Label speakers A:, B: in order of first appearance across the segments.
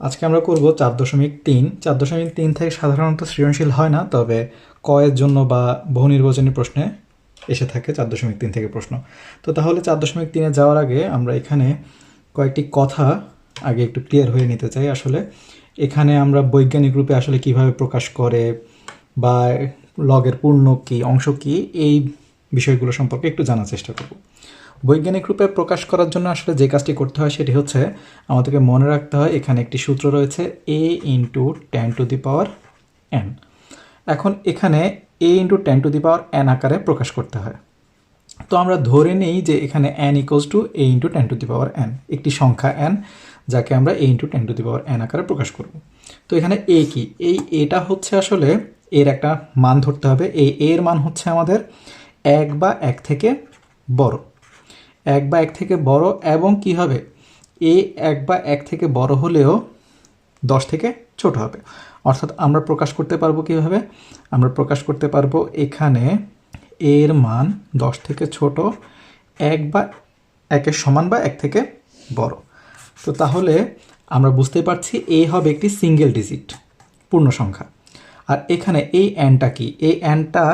A: আজকে আমরা করব চার দশমিক তিন। চার দশমিক তিন থেকে সাধারণত সৃজনশীল হয় না, তবে কয়ের জন্য বা বহু নির্বাচনী প্রশ্নে এসে থাকে চার দশমিক তিন থেকে প্রশ্ন। তো তাহলে চার দশমিক তিনে যাওয়ার আগে আমরা এখানে কয়েকটি কথা আগে একটু ক্লিয়ার হয়ে নিতে চাই। আসলে এখানে আমরা বৈজ্ঞানিক রূপে আসলে কীভাবে প্রকাশ করে বা লগের পূর্ণ কী, অংশ কী, এই বিষয়গুলো সম্পর্কে একটু জানার চেষ্টা করব। বৈজ্ঞানিক রূপে প্রকাশ করার জন্য আসলে যে কাজটি করতে হয় সেটি হচ্ছে আমাদেরকে মনে রাখতে হয়, এখানে একটি সূত্র রয়েছে a into ten to the power n এখন এখানে a into ten to the power n আকারে প্রকাশ করতে হয়। তো আমরা ধরে নেই যে এখানে n equals to a into ten to the power n একটি সংখ্যা এন যাকে আমরা a into ten to the power n আকারে প্রকাশ করব। তো এখানে এ কি? এই এটা হচ্ছে আসলে এর একটা মান ধরতে হবে। এই এর মান হচ্ছে আমাদের এক বা এক থেকে বড়। এক বা এক থেকে বড় এবং কি হবে? এ এক বা এক থেকে বড় হলেও দশ থেকে ছোট হবে। অর্থাৎ আমরা প্রকাশ করতে পারব কীভাবে? আমরা প্রকাশ করতে পারব এখানে এর মান দশ থেকে ছোট, এক বা একের সমান বা এক থেকে বড়। তো তাহলে আমরা বুঝতে পারছি এ হবে একটি সিঙ্গেল ডিজিট পূর্ণ সংখ্যা। আর এখানে এই অ্যানটা কি? এই অ্যানটা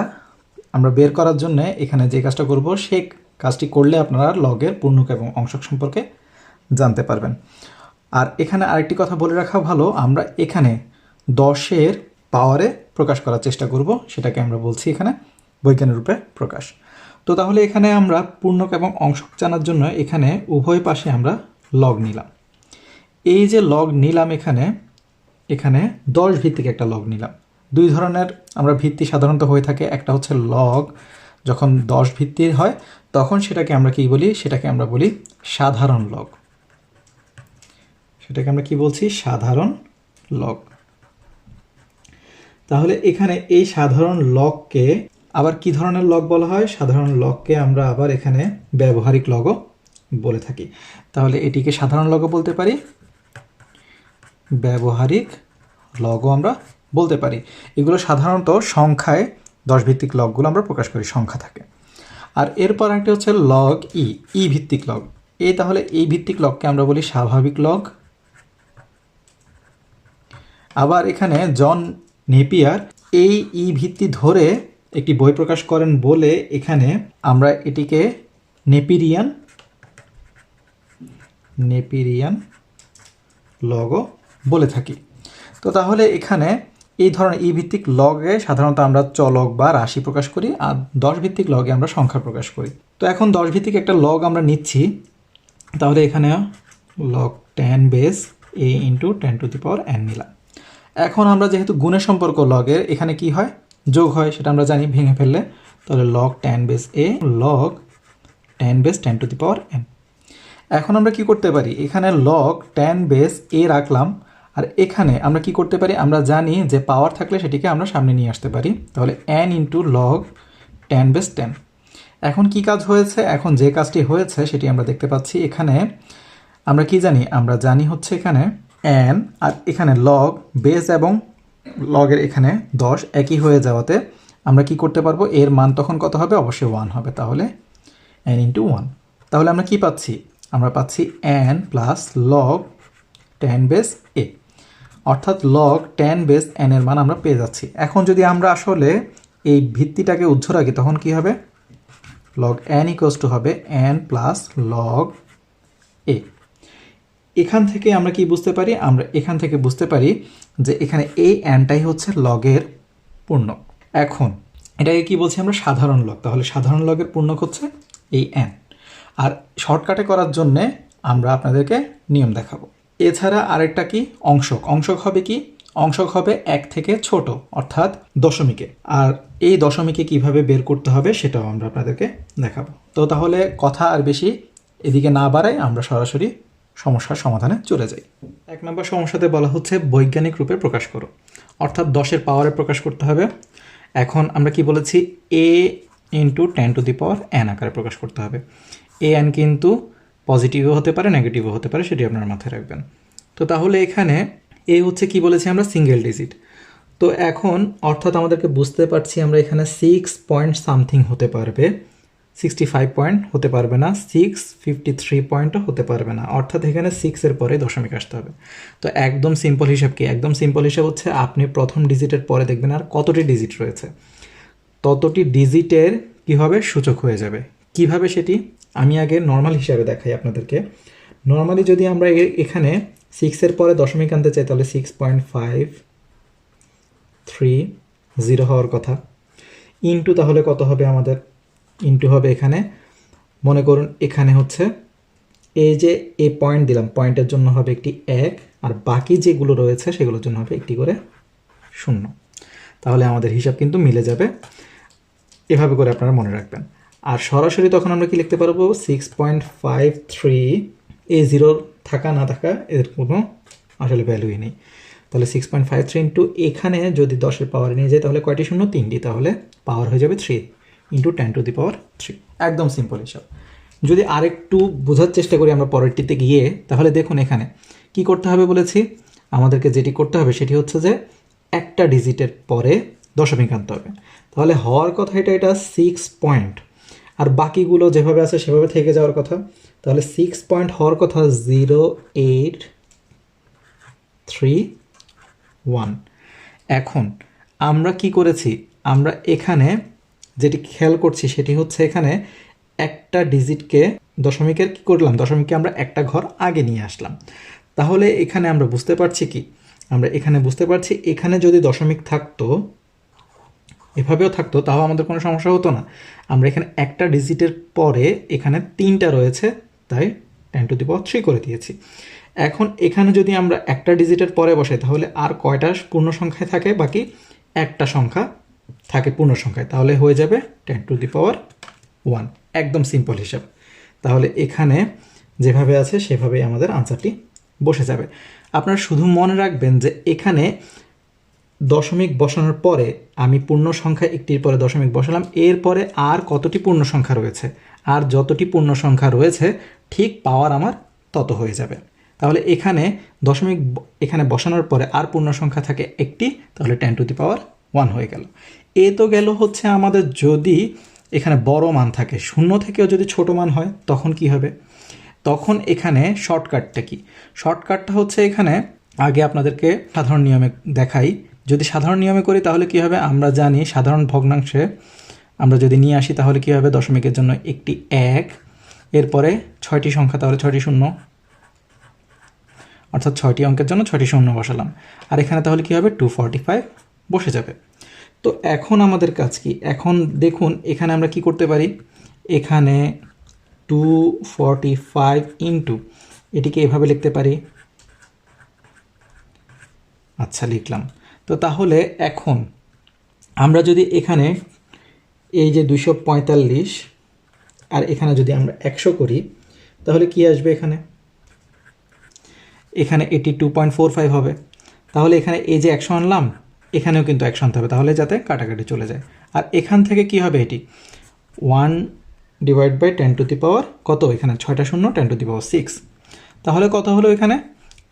A: আমরা বের করার জন্য এখানে যে কাজটা করব সেই কাজটি করলে আপনারা লগের পূর্ণক এবং অংশক সম্পর্কে জানতে পারবেন। আর এখানে আরেকটি কথা বলে রাখা ভালো, আমরা এখানে দশের পাওয়ারে প্রকাশ করার চেষ্টা করব, সেটাকে আমরা বলছি এখানে বৈজ্ঞানিক রূপে প্রকাশ। তো তাহলে এখানে আমরা পূর্ণক এবং অংশক জানার জন্য এখানে উভয় পাশে আমরা লগ নিলাম। এই যে লগ নিলাম এখানে এখানে দশ ভিত্তিক একটা লগ নিলাম। দুই ধরনের আমরা ভিত্তি সাধারণত হয়ে থাকে, একটা হচ্ছে লগ যখন দশ ভিত্তির হয়, তখন সেটাকে আমরা কি বলি? সেটাকে আমরা বলি সাধারণ লগ। সেটাকে আমরা কি বলছি? সাধারণ লগ। তাহলে এখানে এই সাধারণ লগকে আবার কি ধরনের লগ বলা হয়? সাধারণ লগকে আমরা আবার এখানে ব্যবহারিক লগও বলে থাকি। তাহলে এটিকে সাধারণ লগও বলতে পারি, ব্যবহারিক লগও আমরা বলতে পারি। এগুলো সাধারণত সংখ্যায় দশ ভিত্তিক লগগুলো আমরা প্রকাশ করি, সংখ্যা থাকে। আর এরপর একটা হচ্ছে লগ ই ই ভিত্তিক লগ এই তাহলে এই ভিত্তিক লগকে আমরা বলি স্বাভাবিক লগ আবার এখানে জন নেপিয়ার এই ই ভিত্তি ধরে একটি বই প্রকাশ করেন বলে এখানে আমরা এটিকে নেপিরিয়ান নেপিরিয়ান লগও বলে থাকি। তো তাহলে এখানে এই ধরনের ই ভিত্তিক লগে সাধারণত আমরা চলক বা রাশি প্রকাশ করি আর দশ ভিত্তিক লগে আমরা সংখ্যা প্রকাশ করি। তো এখন দশ ভিত্তিক একটা লগ আমরা নিচ্ছি, তাহলে এখানে log ten base a into ten to the power n নিলাম। এখন আমরা যেহেতু গুণের সম্পর্ক লগের, এখানে কি হয়? যোগ হয়, সেটা আমরা জানি, ভেঙে ফেললে। তাহলে log ten base a log ten base ten to the power n এখন আমরা কি করতে পারি? এখানে লগ টেন বেস এ রাখলাম আর এখানে আমরা কি করতে পারি? আমরা জানি যে পাওয়ার থাকলে সেটিকে আমরা সামনে নিয়ে আসতে পারি। তাহলে n into log ten base ten এখন কি কাজ হয়েছে? এখন যে কাজটি হয়েছে সেটি আমরা দেখতে পাচ্ছি এখানে। আমরা কি জানি? আমরা জানি হচ্ছে এখানে এন আর এখানে লগ বেস এবং লগের এখানে দশ একই হয়ে যাওয়াতে আমরা কি করতে পারব? এর মান তখন কত হবে? অবশ্যই ওয়ান হবে। তাহলে এন ইন্টু ওয়ান তাহলে আমরা কি পাচ্ছি? আমরা পাচ্ছি n plus log ten base a অর্থাৎ লগ টেন বেস এন এর মান আমরা পেয়ে যাচ্ছি। এখন যদি আমরা আসলে এই ভিত্তিটাকে উজ্জ্ব রাখি, তখন কি হবে? লগ এন ইকোয়াস টু হবে এন প্লাস লগ এ এখান থেকে আমরা কি বুঝতে পারি? আমরা এখান থেকে বুঝতে পারি যে এখানে এই এনটাই হচ্ছে লগের পূর্ণক এখন এটাকে কি বলছি আমরা? সাধারণ লগ তাহলে সাধারণ লগের পূর্ণক হচ্ছে এই এন আর শর্টকাটে করার জন্যে আমরা আপনাদেরকে নিয়ম দেখাবো। এছাড়া আরেকটা কি? অংশক। অংশক হবে কি? অংশক হবে এক থেকে ছোট, অর্থাৎ দশমিকে। আর এই দশমিকে কীভাবে বের করতে হবে সেটাও আমরা আপনাদেরকে দেখাবো। তো তাহলে কথা আর বেশি এদিকে না বাড়াই আমরা সরাসরি সমস্যার সমাধানে চলে যাই। এক নম্বর সমস্যাতে বলা হচ্ছে বৈজ্ঞানিক রূপে প্রকাশ করো। অর্থাৎ দশের পাওয়ারে প্রকাশ করতে হবে। এখন আমরা কি বলেছি? A into ten to the power n আকারে প্রকাশ করতে হবে। এ এন কিন্তু পজিটিভও হতে পারে নেগেটিভও হতে পারে, সেটি আপনার মাথায় রাখবেন। তো তাহলে এখানে এ হচ্ছে কি বলেছি আমরা? সিঙ্গেল ডিজিট তো এখন অর্থাৎ আমাদেরকে বুঝতে পারছি আমরা এখানে সিক্স পয়েন্ট সামথিং হতে পারবে। সিক্সটি ফাইভ পয়েন্ট হতে পারবে না সিক্স ফিফটি থ্রি পয়েন্টও হতে পারবে না। অর্থাৎ এখানে সিক্সের পরে দশমিক আসতে হবে। তো একদম সিম্পল হিসাব কি? একদম সিম্পল হিসাব হচ্ছে আপনি প্রথম ডিজিটের পরে দেখবেন আর কতটি ডিজিট রয়েছে। ততটি ডিজিটের কি হবে? সূচক হয়ে যাবে। কীভাবে সেটি? আমি আগে নর্মাল হিসাবে দেখাই আপনাদেরকে। নর্মালি যদি আমরা এখানে সিক্সের পরে দশমিক আনতে চাই, তাহলে six point five three zero হওয়ার কথা। ইনটু তাহলে কত হবে আমাদের? ইনটু হবে এখানে। মনে করুন এখানে হচ্ছে এই যে এ পয়েন্ট দিলাম পয়েন্টের জন্য হবে একটি এক, আর বাকি যেগুলো রয়েছে সেগুলোর জন্য হবে একটি করে শূন্য। তাহলে আমাদের হিসাব কিন্তু মিলে যাবে। এভাবে করে আপনারা মনে রাখবেন। আর সরাসরি তখন আমরা কি লিখতে পারব? সিক্স পয়েন্ট ফাইভ থ্রি এ জিরো থাকা, না থাকা এর কোনো আসলে ভ্যালুই নেই। তাহলে six point five three into এখানে যদি দশের পাওয়ার নিয়ে যায়, তাহলে কয়টি? শূন্য, তিনটি। তাহলে পাওয়ার হয়ে যাবে three into ten to the power three একদম সিম্পল হিসাব। যদি আরেকটু বোঝার চেষ্টা করি আমরা পরেরটিতে গিয়ে, তাহলে দেখুন এখানে কি করতে হবে বলেছি? আমাদেরকে যেটি করতে হবে, সেটি হচ্ছে যে একটা ডিজিটের পরে দশমিক আনতে হবে। তাহলে হওয়ার কথা এটা এটা সিক্স পয়েন্ট আর বাকিগুলো যেভাবে আছে সেভাবে থেকে যাওয়ার কথা। তাহলে সিক্স পয়েন্ট হওয়ার কথা জিরো এইট থ্রি ওয়ান এখন আমরা কি করেছি? আমরা এখানে যেটি খেয়াল করছি সেটি হচ্ছে এখানে একটা ডিজিটকে দশমিকের কি করলাম? দশমিককে আমরা একটা ঘর আগে নিয়ে আসলাম। তাহলে এখানে আমরা বুঝতে পারছি কি? আমরা এখানে বুঝতে পারছি এখানে যদি দশমিক থাকতো এভাবেও থাকতো, তাও আমাদের কোনো সমস্যা হতো না। আমরা এখানে একটা ডিজিটের পরে এখানে তিনটা রয়েছে, তাই ten to the power three করে দিয়েছি। এখন এখানে যদি আমরা একটা ডিজিটের পরে বসাই, তাহলে আর কয়টা পূর্ণ সংখ্যায় থাকে? বাকি একটা সংখ্যা থাকে পূর্ণ সংখ্যায় তাহলে হয়ে যাবে ten to the power one একদম সিম্পল হিসাব। তাহলে এখানে যেভাবে আছে, সেভাবেই আমাদের আনসারটি বসে যাবে। আপনারা শুধু মনে রাখবেন যে এখানে দশমিক বসানোর পরে আমি পূর্ণ সংখ্যা একটির পরে দশমিক বসালাম। এরপরে আর কতটি পূর্ণ সংখ্যা রয়েছে? আর যতটি পূর্ণ সংখ্যা রয়েছে, ঠিক পাওয়ার আমার তত হয়ে যাবে। তাহলে এখানে দশমিক এখানে বসানোর পরে আর পূর্ণ সংখ্যা থাকে একটি, তাহলে ten to the power one হয়ে গেল। এ তো গেল হচ্ছে আমাদের যদি এখানে বড় মান থাকে, শূন্য থেকেও যদি ছোট মান হয়, তখন কি হবে? তখন এখানে শর্টকাটটা কি? শর্টকাটটা হচ্ছে এখানে, আগে আপনাদেরকে সাধারণ নিয়মে দেখাই যদি সাধারণ নিয়মে করি, তাহলে কি হবে? আমরা জানি সাধারণ ভগ্নাংশে আমরা যদি নিয়ে আসি, তাহলে কি হবে? দশমিকের জন্য একটি এক, এরপরে ছয়টি সংখ্যা, তাহলে ছয়টি শূন্য। অর্থাৎ ছয়টি অঙ্কের জন্য ছয়টি শূন্য বসালাম। আর এখানে তাহলে কি হবে? টু ফর্টি ফাইভ বসে যাবে। তো এখন আমাদের কাজ কি? এখন দেখুন, এখানে আমরা কি করতে পারি? এখানে টু ফর্টি ফাইভ ইন্টু এটিকে এভাবে লিখতে পারি। আচ্ছা লিখলাম। তো তাহলে এখন আমরা যদি এখানে এই যে দুশো পঁয়তাল্লিশ আর এখানে যদি আমরা একশো করি, তাহলে কি আসবে এখানে? এখানে এটি টু পয়েন্ট ফোর ফাইভ হবে। তাহলে এখানে এই যে একশো আনলাম, এখানেও কিন্তু একশো আনতে হবে, তাহলে যাতে কাটাকাটি চলে যায়। আর এখান থেকে কি হবে এটি? One divide by ten to the power কত এখানে? ছয়টা শূন্য ten to the power six তাহলে কত হলো এখানে?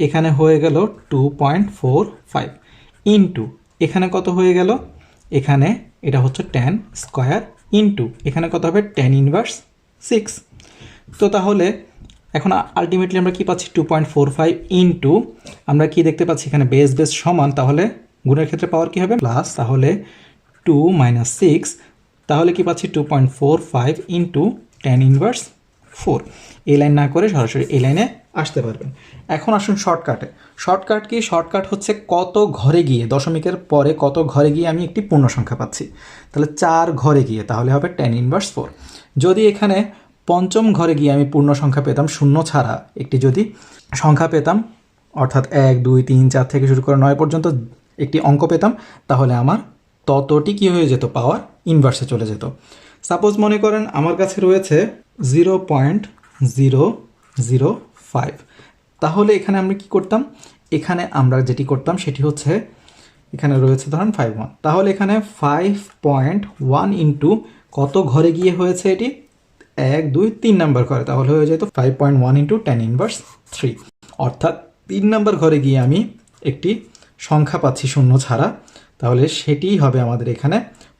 A: এখানে হয়ে গেল two point four five into এখানে কত হয়ে গেল? এখানে এটা হচ্ছে টেন স্কোয়ার ইন্টু এখানে কত হবে? টেন ইনভার্স সিক্স তো তাহলে এখন আলটিমেটলি আমরা কি পাচ্ছি? Two point four five into আমরা কি দেখতে পাচ্ছি? এখানে বেস বেস সমান, তাহলে গুণের ক্ষেত্রে পাওয়ার কি হবে? প্লাস তাহলে টু মাইনাস সিক্স তাহলে কি পাচ্ছি? Two point four five into ten inverse four এই লাইন না করে সরাসরি এই লাইনে আসতে পারবেন। এখন আসুন শর্টকাটে শর্টকাট কি? শর্টকাট হচ্ছে কত ঘরে গিয়ে, দশমিকের পরে কত ঘরে গিয়ে আমি একটি পূর্ণ সংখ্যা পাচ্ছি। তাহলে চার ঘরে গিয়ে, তাহলে হবে টেন ইনভার্স ফোর যদি এখানে পঞ্চম ঘরে গিয়ে আমি পূর্ণ সংখ্যা পেতাম, শূন্য ছাড়া একটি যদি সংখ্যা পেতাম, অর্থাৎ এক, দুই, তিন, চার থেকে শুরু করে নয় পর্যন্ত একটি অঙ্ক পেতাম, তাহলে আমার ততটি কী হয়ে যেত? পাওয়ার ইনভার্সে চলে যেত। সাপোজ মনে করেন আমার কাছে রয়েছে zero point zero zero five তাহলে এখানে আমরা কি করতাম? এখানে আমরা যেটি করতাম সেটি হচ্ছে, এখানে রয়েছে ধরেন ফাইভ ওয়ান তাহলে এখানে ফাইভ পয়েন্ট ওয়ান ইন্টু কত ঘরে গিয়ে হয়েছে এটি? এক, দুই, তিন নাম্বার ঘরে। তাহলে হয়ে যেত five point one into ten inverse three অর্থাৎ তিন নাম্বার ঘরে গিয়ে আমি একটি সংখ্যা পাচ্ছি শূন্য ছাড়া। তাহলে সেটিই হবে আমাদের এখানে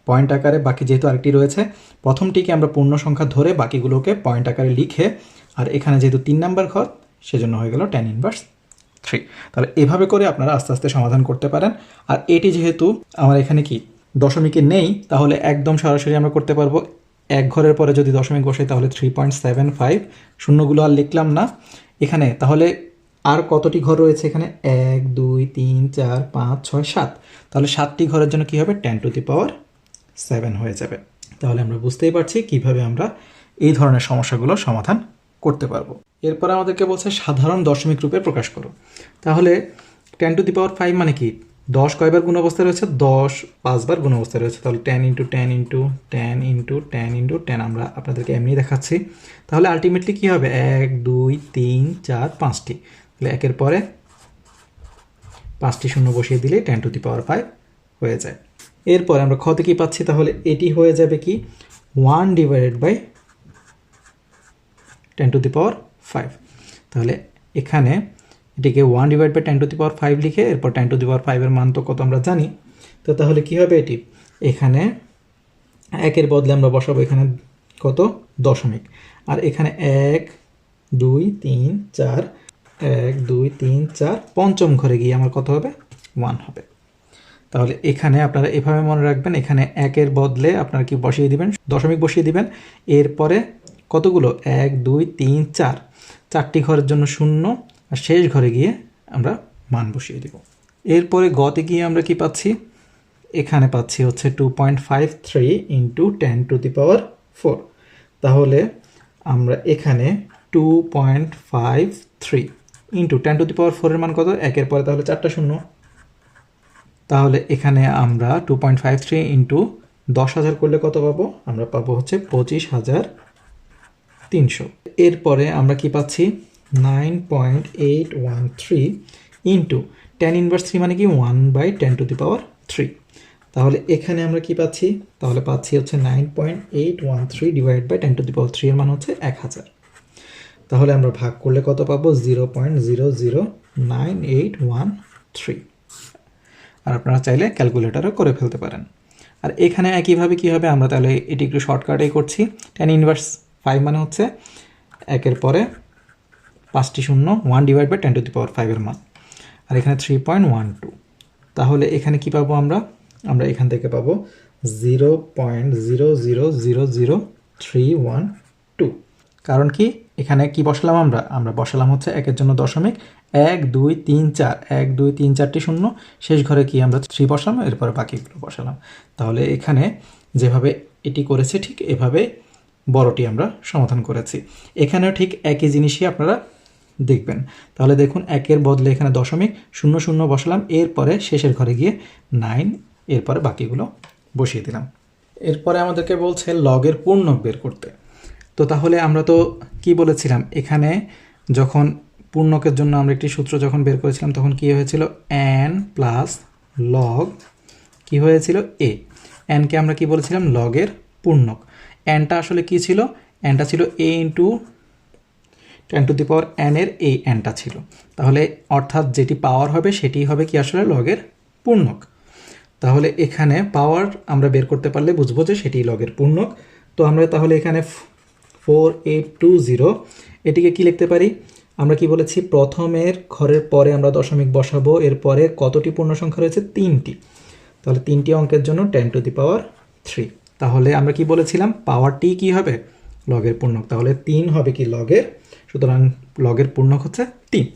A: পয়েন্ট আকারে। বাকি যেহেতু আরেকটি রয়েছে, প্রথমটিকে আমরা পূর্ণ সংখ্যা ধরে বাকিগুলোকে পয়েন্ট আকারে লিখে, আর এখানে যেহেতু তিন নাম্বার ঘর সেজন্য হয়ে গেল টেন ইনভার্স থ্রি তাহলে এভাবে করে আপনারা আস্তে আস্তে সমাধান করতে পারেন। আর এটি যেহেতু আমার এখানে কি দশমিকে নেই, তাহলে একদম সরাসরি আমরা করতে পারব এক ঘরের পরে যদি দশমিক বসাই, তাহলে থ্রি পয়েন্ট সেভেন ফাইভ শূন্যগুলো আর লিখলাম না। এখানে তাহলে আর কতটি ঘর রয়েছে এখানে? এক, দুই, তিন, চার, পাঁচ, ছয়, সাত। তাহলে সাতটি ঘরের জন্য কি হবে? Ten to the power seven হয়ে যাবে। তাহলে আমরা বুঝতেই পারছি কীভাবে আমরা এই ধরনের সমস্যাগুলো সমাধান করতে পারব। এরপর আমাদেরকে বলছে সাধারণ দশমিক রূপে প্রকাশ করো। তাহলে ten to the power five মানে কি? দশ কয়বার গুণ অবস্থায় রয়েছে? দশ, পাঁচবার গুণ অবস্থায় রয়েছে। তাহলে ten into ten into ten into ten into ten আমরা আপনাদেরকে এমনি দেখাচ্ছি। তাহলে আলটিমেটলি কী হবে? এক, দুই, তিন, চার, পাঁচটি। তাহলে একের পরে পাঁচটি শূন্য বসিয়ে দিলে ten to the power five হয়ে যায়। এরপরে আমরা ক্ষতে কী পাচ্ছি? তাহলে এটি হয়ে যাবে কি? One divided by ten to the power five তাহলে এখানে এটিকে one divide by ten to the power five লিখে এরপর টেন টু দি পাওয়ার ফাইভের মান তো কত আমরা জানি, তো তাহলে কী হবে এটি? এখানে একের বদলে আমরা বসাবো এখানে কত? দশমিক। আর এখানে এক, দুই, তিন, চার, এক, দুই, তিন, চার, পঞ্চম ঘরে গিয়ে আমার কত হবে? ওয়ান হবে। তাহলে এখানে আপনারা এভাবে মনে রাখবেন, এখানে একের বদলে আপনারা কি বসিয়ে দিবেন? দশমিক বসিয়ে দিবেন। এরপরে কতগুলো? এক, দুই, তিন, চার। চারটি ঘরের জন্য শূন্য, আর শেষ ঘরে গিয়ে আমরা মান বসিয়ে দিব। এরপরে গতে গিয়ে আমরা কি পাচ্ছি? এখানে পাচ্ছি হচ্ছে two point five three into ten to the power four তাহলে আমরা এখানে two point five three into ten to the power ফোরের মান কত? একের পরে তাহলে চারটা শূন্য। তাহলে এখানে আমরা two point five three into দশ হাজার করলে কত পাবো? আমরা পাবো হচ্ছে পঁচিশ হাজার তিনশো। এরপরে আমরা কি পাচ্ছি? Nine point eight one three into ten inverse three মানে কি? One by ten to the power three. তাহলে এখানে আমরা কি পাচ্ছি? তাহলে পাচ্ছি হচ্ছে nine point eight one three divide by ten to the power three এর মান হচ্ছে এক হাজার। তাহলে আমরা ভাগ করলে কত পাবো? Zero point zero zero nine eight one three. আর আপনারা চাইলে ক্যালকুলেটারও করে ফেলতে পারেন। আর এখানে একইভাবে কী হবে? আমরা তাহলে এটি একটু শর্টকাটেই করছি। টেন ইনভার্স ফাইভ মানে হচ্ছে একের পরে পাঁচটি শূন্য one divide by ten to the power ফাইভের মান। আর এখানে থ্রি পয়েন্ট ওয়ান টু তাহলে এখানে কি পাবো আমরা? আমরা এখান থেকে পাবো zero point zero zero zero zero three one two কারণ কি? এখানে কি বসালাম আমরা? আমরা বসালাম হচ্ছে একের জন্য দশমিক এক, দুই, তিন, চার। এক, দুই, তিন, চারটি শূন্য। শেষ ঘরে কি আমরা থ্রি বসালাম? এরপরে বাকিগুলো বসালাম। তাহলে এখানে যেভাবে এটি করেছে ঠিক এভাবে বড়টি আমরা সমাধান করেছি। এখানেও ঠিক একই জিনিসই আপনারা দেখবেন। তাহলে দেখুন একের বদলে এখানে দশমিক শূন্য শূন্য বসালাম, এরপরে শেষের ঘরে গিয়ে নাইন এরপরে বাকিগুলো বসিয়ে দিলাম। এরপরে আমাদেরকে বলছে লগের পূর্ণক বের করতে। তো তাহলে আমরা তো কি বলেছিলাম? এখানে যখন পূর্ণকের জন্য আমরা একটি সূত্র যখন বের করেছিলাম, তখন কি হয়েছিল? এন প্লাস লগ কি হয়েছিল? এ অ্যানকে আমরা কি বলেছিলাম? লগের পূর্ণক। এনটা আসলে কি ছিল? এনটা ছিল a into ten to the power n এর এই এনটা ছিল। তাহলে অর্থাৎ যেটি পাওয়ার হবে সেটি হবে কি আসলে লগের পূর্ণক। তাহলে এখানে পাওয়ার আমরা বের করতে পারলে বুঝব যে সেটি লগের পূর্ণক। তো আমরা তাহলে এখানে ফোর এইট টু জিরো এটিকে কি লিখতে পারি? আমরা কি বলেছি? প্রথমের ঘরের পরে আমরা দশমিক বসাবো, এরপরে কতটি পূর্ণ সংখ্যা রয়েছে? তিনটি। তাহলে তিনটি অঙ্কের জন্য ten to the power three তাহলে আমরা কি বলেছিলাম? পাওয়ারটি কি হবে? লগের পূর্ণক। তাহলে তিন হবে কি লগের সুতরাং লগের পূর্ণক হচ্ছে তিন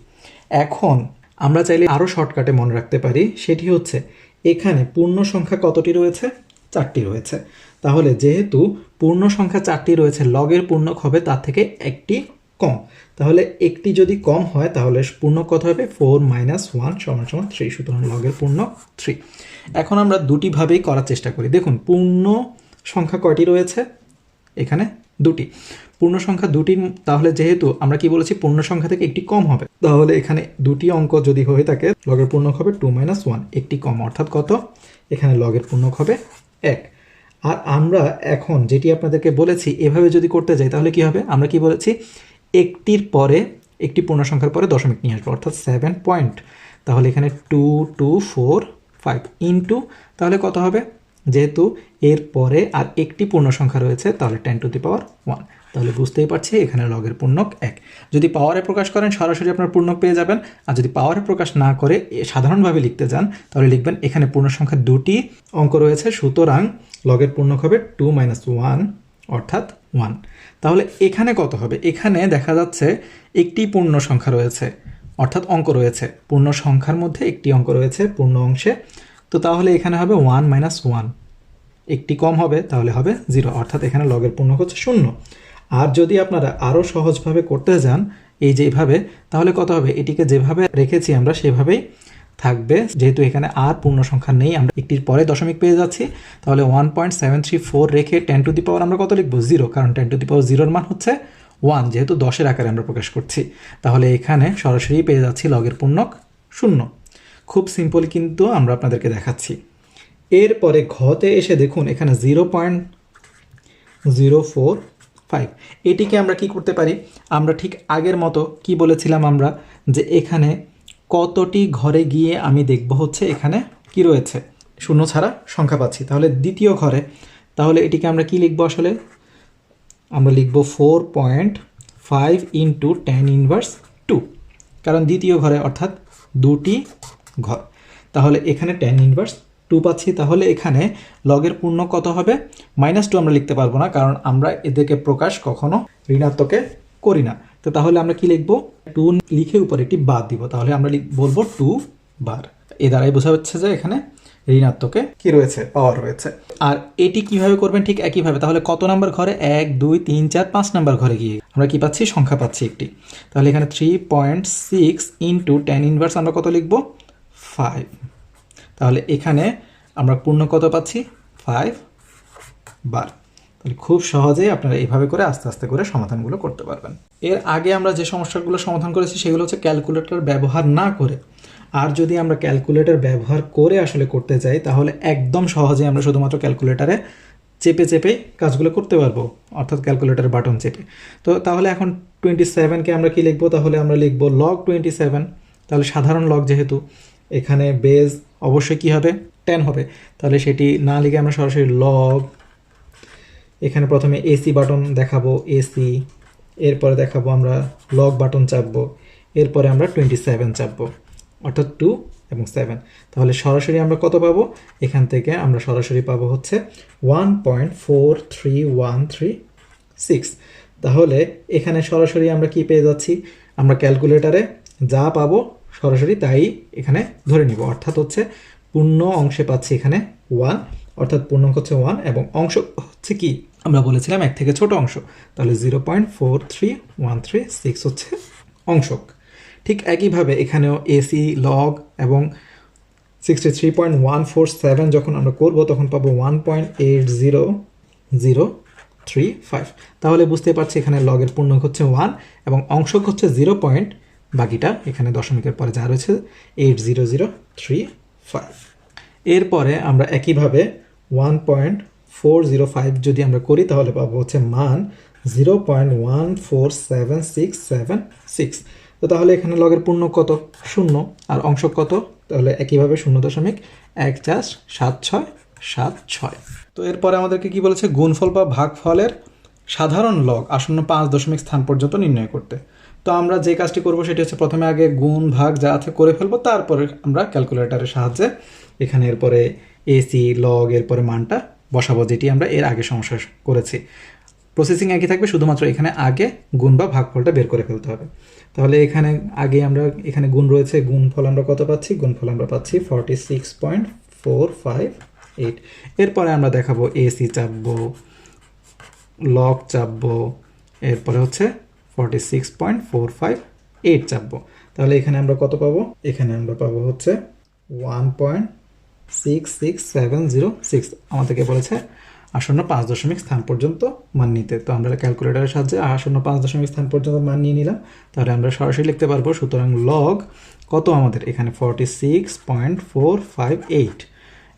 A: এখন আমরা চাইলে আরও শর্টকাটে মনে রাখতে পারি। সেটি হচ্ছে এখানে পূর্ণ সংখ্যা কতটি রয়েছে? চারটি রয়েছে। তাহলে যেহেতু পূর্ণ সংখ্যা চারটি রয়েছে লগের পূর্ণক হবে তার থেকে একটি কম। তাহলে একটি যদি কম হয়, তাহলে পূর্ণক কত হবে? ফোর মাইনাস ওয়ান সমান সমান থ্রি সুতরাং লগের পূর্ণক থ্রি এখন আমরা দুটিভাবেই করার চেষ্টা করি। দেখুন, পূর্ণ সংখ্যা কয়টি রয়েছে? এখানে দুটি। পূর্ণ সংখ্যা দুটি, তাহলে যেহেতু আমরা কি বলেছি, পূর্ণ সংখ্যা থেকে একটি কম হবে। তাহলে এখানে দুটি অঙ্ক যদি হয়ে থাকে, লগের পূর্ণক হবে টু মাইনাস ওয়ান একটি কম অর্থাৎ কত? এখানে লগের পূর্ণক হবে এক। আর আমরা এখন যেটি আপনাদেরকে বলেছি, এভাবে যদি করতে যাই, তাহলে কি হবে? আমরা কি বলেছি, একটির পরে, একটি পূর্ণ সংখ্যার পরে দশমিক নিয়ে আসব, অর্থাৎ সেভেন পয়েন্ট তাহলে এখানে two two four five into তাহলে কত হবে? যেহেতু এর পরে আর একটি পূর্ণ সংখ্যা রয়েছে, তাহলে ten to the power one তাহলে বুঝতেই পারছি এখানে লগের পূর্ণক এক। যদি পাওয়ারে প্রকাশ করেন, সরাসরি আপনার পূর্ণক পেয়ে যাবেন। আর যদি পাওয়ারে প্রকাশ না করে সাধারণভাবে লিখতে যান, তাহলে লিখবেন এখানে পূর্ণ সংখ্যা দুটি অঙ্ক রয়েছে, সুতরাং লগের পূর্ণক হবে টু মাইনাস ওয়ান অর্থাৎ ওয়ান তাহলে এখানে কত হবে? এখানে দেখা যাচ্ছে একটি পূর্ণ সংখ্যা রয়েছে, অর্থাৎ অঙ্ক রয়েছে। পূর্ণ সংখ্যার মধ্যে একটি অঙ্ক রয়েছে, পূর্ণ অংশে তো তাহলে এখানে হবে ওয়ান মাইনাস ওয়ান একটি কম হবে, তাহলে হবে জিরো অর্থাৎ এখানে লগের পূর্ণক হচ্ছে শূন্য। আর যদি আপনারা আরও সহজভাবে করতে যান, এই যে এইভাবে তাহলে কত হবে? এটিকে যেভাবে রেখেছি আমরা, সেভাবেই থাকবে। যেহেতু এখানে আর পূর্ণ সংখ্যা নেই, আমরা একটির পরে দশমিক পেয়ে যাচ্ছি। তাহলে one point seven three four রেখে টেন টু দি পাওয়ার আমরা কত লিখব? জিরো কারণ টেন টু দি পাওয়ার জিরোর মান হচ্ছে ওয়ান যেহেতু দশের আকারে আমরা প্রকাশ করছি। তাহলে এখানে সরাসরি পেয়ে যাচ্ছি লগের পূর্ণক শূন্য। খুব সিম্পল কিন্তু আমরা আপনাদেরকে দেখাচ্ছি। এরপরে ঘতে এসে দেখুন, এখানে zero point zero four five এটিকে আমরা কি করতে পারি? আমরা ঠিক আগের মতো কি বলেছিলাম আমরা? যে এখানে কতটি ঘরে গিয়ে আমি দেখব হচ্ছে এখানে কি রয়েছে? শূন্য ছাড়া সংখ্যা পাচ্ছি। তাহলে দ্বিতীয় ঘরে, তাহলে এটিকে আমরা কি লিখব আসলে? আমরা লিখব four point five into ten inverse two কারণ দ্বিতীয় ঘরে অর্থাৎ দুটি ঘর তাহলে এখানে টেন ইনভার্স টু পাচ্ছি, তাহলে এখানে লগের পূর্ণ কত হবে? মাইনাস টু আমরা লিখতে পারব না, কারণ আমরা এদেরকে প্রকাশ কখনো ঋণাত্মকে করি না। তো তাহলে আমরা কি লিখব? টু লিখে উপরে একটি বাদ দিব, তাহলে আমরা বলব টু বার এ দ্বারাই বোঝা যাচ্ছে যে এখানে ঋণাত্মকে কি রয়েছে? পাওয়ার রয়েছে। আর এটি কীভাবে করবেন? ঠিক একইভাবে, তাহলে কত নাম্বার ঘরে? এক, দুই, তিন, চার, পাঁচ নাম্বার ঘরে গিয়ে আমরা কি পাচ্ছি? সংখ্যা পাচ্ছি একটি। তাহলে এখানে three point six into ten inverse আমরা কত লিখব? ফাইভ তাহলে এখানে আমরা পূর্ণ কত পাচ্ছি? ফাইভ বার। তাহলে খুব সহজেই আপনারা এইভাবে করে আস্তে আস্তে করে সমাধানগুলো করতে পারবেন। এর আগে আমরা যে সমস্যাগুলো সমাধান করেছি সেগুলো হচ্ছে ক্যালকুলেটর ব্যবহার না করে। আর যদি আমরা ক্যালকুলেটর ব্যবহার করে আসলে করতে যাই, তাহলে একদম সহজে আমরা শুধুমাত্র ক্যালকুলেটারে চেপে চেপে কাজগুলো করতে পারব। অর্থাৎ ক্যালকুলেটর বাটন চেপে। তো তাহলে এখন টোয়েন্টি সেভেনকে আমরা কি লিখব? তাহলে আমরা লিখব লগ টোয়েন্টি সেভেন তাহলে সাধারণ লগ যেহেতু এখানে বেজ অবশ্যই কি হবে? টেন হবে। তাহলে সেটি না লিখে আমরা সরাসরি লগ এখানে প্রথমে এসি বাটন দেখাবো এসি এরপরে দেখাবো আমরা লগ বাটন চাপবো, এরপরে আমরা টোয়েন্টি সেভেন চাপবো, অর্থাৎ টু এবং সেভেন তাহলে সরাসরি আমরা কত পাবো? এখান থেকে আমরা সরাসরি পাবো হচ্ছে one point four three one three six তাহলে এখানে সরাসরি আমরা কি পেয়ে যাচ্ছি? আমরা ক্যালকুলেটারে যা পাবো সরাসরি তাই এখানে ধরে নিব। অর্থাৎ হচ্ছে পূর্ণ অংশে পাচ্ছি এখানে ওয়ান অর্থাৎ পূর্ণাঙ্ক হচ্ছে ওয়ান এবং অংশ হচ্ছে কি? আমরা বলেছিলাম এক থেকে ছোট অংশ। তাহলে zero point four three one three six হচ্ছে অংশক ঠিক একইভাবে এখানেও এসি লগ এবং sixty three point one four seven যখন আমরা করব, তখন পাবো one point eight zero zero three five তাহলে বুঝতে পারছি এখানে লগের পূর্ণক হচ্ছে ওয়ান এবং অংশক হচ্ছে জিরো পয়েন্ট বাকিটা এখানে দশমিকের পরে যা রয়েছে eight zero zero three five এরপরে আমরা একইভাবে one point four zero five যদি আমরা করি, তাহলে পাবো হচ্ছে মান zero point one four seven six seven six তো তাহলে এখানে লগের পূর্ণ কত? শূন্য। আর অংশ কত? তাহলে একইভাবে শূন্য দশমিক এক চার সাত ছয় সাত ছয়। তো এরপরে আমাদেরকে কি বলেছে? গুণফল বা ভাগফলের সাধারণ লগ আসন্ন পাঁচ দশমিক স্থান পর্যন্ত নির্ণয় করতে। তো আমরা যে কাজটি করব সেটি হচ্ছে প্রথমে আগে গুণ, ভাগ যা আছে করে ফেলব, তারপরে আমরা ক্যালকুলেটরের সাহায্যে এখানে এরপরে এসি লগ এরপরে মানটা বসাবো, যেটি আমরা এর আগে সমস্যা করেছি। প্রসেসিং একই থাকবে, শুধুমাত্র এখানে আগে গুণ বা ভাগফলটা বের করে ফেলতে হবে। তাহলে এখানে আগে আমরা, এখানে গুণ রয়েছে, গুণফল আমরা কত পাচ্ছি? গুণফল আমরা পাচ্ছি forty six point four five eight এরপরে আমরা দেখাবো এসি চাপবো লক চাপবো, এরপরে হচ্ছে forty six point four five eight চাপবো। তাহলে এখানে আমরা কত পাবো? এখানে আমরা পাবো হচ্ছে one point six six seven zero six আমাদেরকে বলেছে আসন্ন পাঁচ দশমিক স্থান পর্যন্ত মান নিতে। তো আমরা ক্যালকুলেটারের সাহায্যে আসন্ন পাঁচ দশমিক স্থান পর্যন্ত মান নিয়ে নিলাম। তাহলে আমরা সরাসরি লিখতে পারব, সুতরাং লগ কত আমাদের? এখানে forty six point four five eight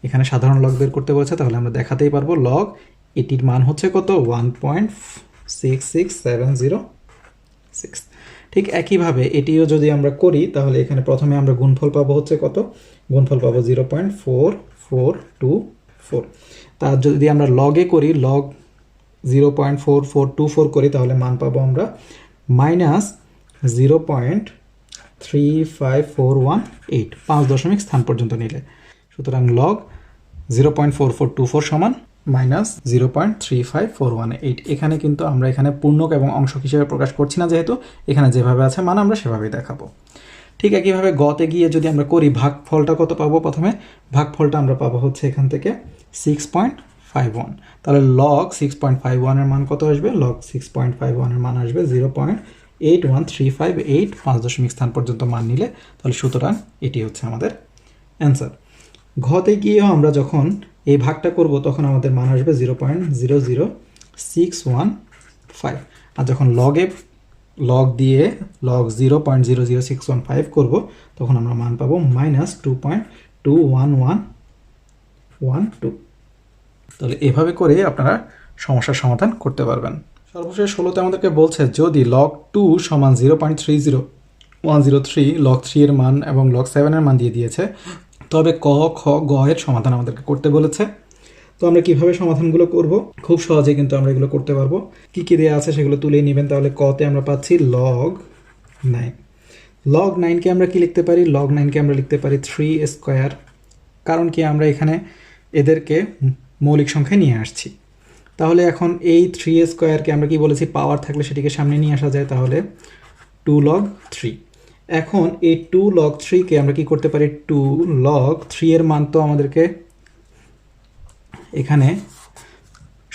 A: এখানে সাধারণ লগ বের করতে বলেছে, তাহলে আমরা দেখাতেই পারব লগ এটির মান হচ্ছে কত? One point six six seven zero six ঠিক একইভাবে এটিও যদি আমরা করি, তাহলে এখানে প্রথমে আমরা গুণফল পাবো হচ্ছে কত? গুণফল পাবো zero point four four two four তা যদি আমরা লগে করি log zero point four four two four করি, তাহলে মান পাবো আমরা minus zero point three five four one eight পাঁচ দশমিক স্থান পর্যন্ত নিলে। সুতরাং log zero point four four two four সমান minus zero point three five four one eight. এখানে কিন্তু আমরা এখানে পূর্ণক এবং অংশক হিসেবে প্রকাশ করছি না যেহেতু, এখানে যেভাবে আছে মান আমরা সেভাবেই দেখাবো। ঠিক একইভাবে গতে গিয়ে যদি আমরা করি, ভাগফলটা কত পাবো প্রথমে? ভাগফলটা আমরা পাবো হচ্ছে এখান থেকে সিক্স পয়েন্ট ফাইভ ওয়ান তাহলে লগ সিক্স পয়েন্ট ফাইভ ওয়ানের মান কত আসবে? লগ সিক্স পয়েন্ট ফাইভ ওয়ানের মান আসবে zero point eight one three five eight পাঁচ দশমিক স্থান পর্যন্ত মান নিলে, তাহলে সুতরাং এটি হচ্ছে আমাদের অ্যান্সার ঘতে গিয়েও আমরা যখন এই ভাগটা করব, তখন আমাদের মান আসবে zero point zero zero six one five আর যখন লগে লগ দিয়ে log zero point zero zero six one five করব, তখন আমরা মান পাবো minus two point two one one one two তাহলে এভাবে করে আপনারা সমস্যার সমাধান করতে পারবেন। সর্বশেষ ষোলোতে আমাদেরকে বলছে, যদি লগ টু সমান zero point three zero one zero three log three এর মান এবং লগ সেভেনের মান দিয়ে দিয়েছে তবে ক, খ, গ এর সমাধান আমাদেরকে করতে বলেছে। তো আমরা কীভাবে সমাধানগুলো করব? খুব সহজে কিন্তু আমরা এগুলো করতে পারব। কি কি দেওয়া আছে সেগুলো তুলে নেবেন, তাহলে কতে আমরা পাচ্ছি লগ নাইন লগ নাইনকে আমরা কি লিখতে পারি? লগ নাইনকে আমরা লিখতে পারি থ্রি স্কোয়ার কারণ কি আমরা এখানে এদেরকে মৌলিক সংখ্যায় নিয়ে আসছি। তাহলে এখন এই থ্রি স্কোয়ারকে আমরা কি বলেছি? পাওয়ার থাকলে সেটিকে সামনে নিয়ে আসা যায়, তাহলে টু লগ থ্রি এখন এই টু লগ থ্রিকে আমরা কি করতে পারি? টু লগ থ্রি এর মান তো আমাদেরকে এখানে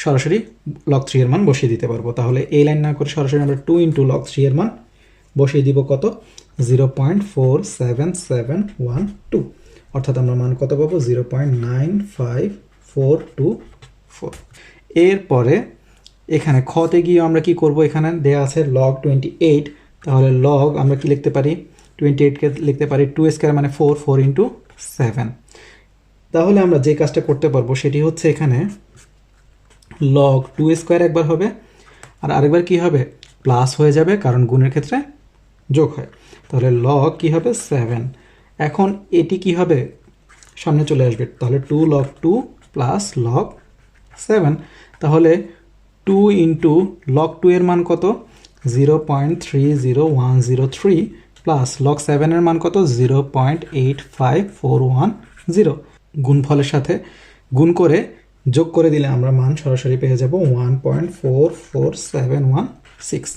A: সরাসরি লগ থ্রি এর মান বসিয়ে দিতে পারব। তাহলে এই লাইন না করে সরাসরি আমরা টু ইন্টু লগ থ্রি এর মান বসিয়ে দিব কত? Zero point four seven seven one two অর্থাৎ আমরা মান কত পাবো? Zero point nine five four two four এরপরে এখানে খতে গিয়ে আমরা কি করব? এখানে দেয়া আছে লগ টোয়েন্টি এইট তাহলে লগ আমরা কি লিখতে পারি? টোয়েন্টি এইটকে লিখতে পারি টু স্কোয়ার মানে ফোর ফোর ইন্টু সেভেন তাহলে আমরা যে কাজটা করতে পারব সেটি হচ্ছে এখানে লগ টু স্কোয়ার একবার হবে, আর আরেকবার কি হবে? প্লাস হয়ে যাবে, কারণ গুণের ক্ষেত্রে যোগ হয়। তাহলে লগ কি হবে? সেভেন এখন এটি কি হবে? সামনে চলে আসবে। তাহলে two log two plus log seven তাহলে টু ইন্টু লগ টু এর মান কত? Zero point three zero one zero three plus log সেভেনের মান কত? Zero point eight five four one zero গুণফলের সাথে গুণ করে যোগ করে দিলে আমরা মান সরাসরি পেয়ে যাব one point four four seven one six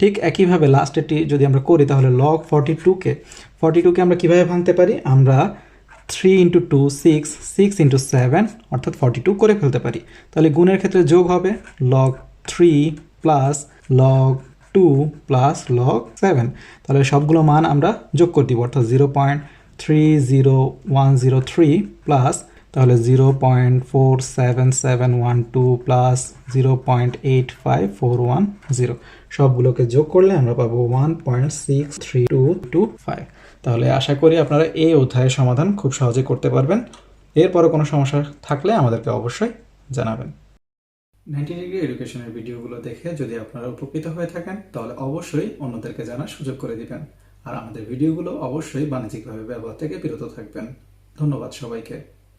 A: ঠিক একইভাবে লাস্টেরটি যদি আমরা করি, তাহলে লগ ফর্টি টুকে ফর্টি টুকে আমরা কীভাবে ভাঙতে পারি? আমরা three into two six six into seven অর্থাৎ ফর্টি টু করে ফেলতে পারি। তাহলে গুণের ক্ষেত্রে যোগ হবে log three plus log two plus log seven তাহলে সবগুলো মান আমরা যোগ করে দিব, অর্থাৎ zero point three zero one zero three plus তাহলে zero point four seven seven one two plus zero point eight five four one zero সবগুলোকে যোগ করলে আমরা পাবো one point six three two two five তাহলে আশা করি আপনারা এই অধ্যায়ের সমাধান খুব সহজে করতে পারবেন। এরপরে কোনো সমস্যা থাকলে আমাদেরকে অবশ্যই জানাবেন। নাইনটি ডিগ্রি এডুকেশনের ভিডিওগুলো দেখে যদি আপনারা উপকৃত হয়ে থাকেন, তাহলে অবশ্যই অন্যদেরকে জানার সুযোগ করে দিবেন। আর আমাদের ভিডিওগুলো অবশ্যই বাণিজ্যিকভাবে ব্যবহার থেকে বিরত থাকবেন। ধন্যবাদ সবাইকে।